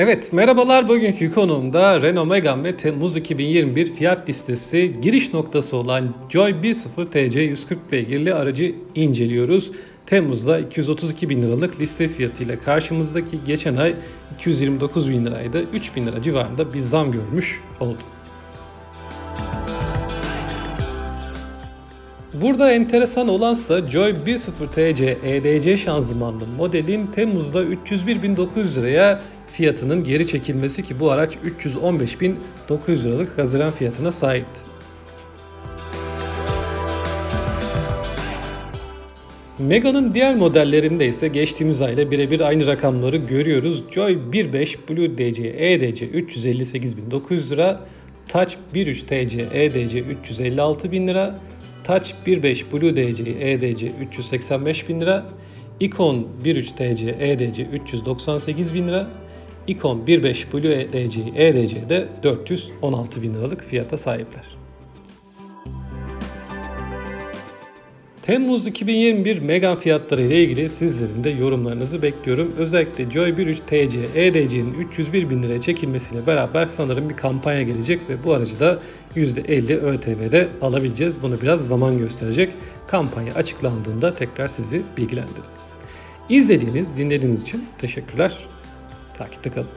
Evet, merhabalar. Bugünkü konuğumda Renault Megane ve Temmuz 2021 fiyat listesi giriş noktası olan Joy 1.0 TC 140 beygirli aracı inceliyoruz. Temmuz'da 232 bin liralık liste fiyatıyla karşımızdaki geçen ay 229 bin liraydı. 3 bin lira civarında bir zam görmüş oldu. Burada enteresan olansa Joy 1.0 TC EDC şanzımanlı modelin Temmuz'da 301.900 liraya fiyatının geri çekilmesi ki bu araç 315.900 liralık Haziran fiyatına sahipti. Mega'nın diğer modellerinde ise geçtiğimiz ayda birebir aynı rakamları görüyoruz. Joy 1.5 Blue DC EDC 358.900 lira, Touch 1.3 TC EDC 356.000 lira, Touch 1.5 Blue DC EDC 385.000 lira, Icon 1.3 TC EDC 398.000 lira, Icon 1.5 Blue DC EDC'de 416.000 liralık fiyata sahipler. Temmuz 2021 Megane fiyatları ile ilgili sizlerin de yorumlarınızı bekliyorum. Özellikle Joy 1.3 TC EDC'nin 301 bin liraya çekilmesiyle beraber sanırım bir kampanya gelecek ve bu aracı da %50 ÖTV'de alabileceğiz. Bunu biraz zaman gösterecek. Kampanya açıklandığında tekrar sizi bilgilendiririz. İzlediğiniz, dinlediğiniz için teşekkürler. Takipte kalın.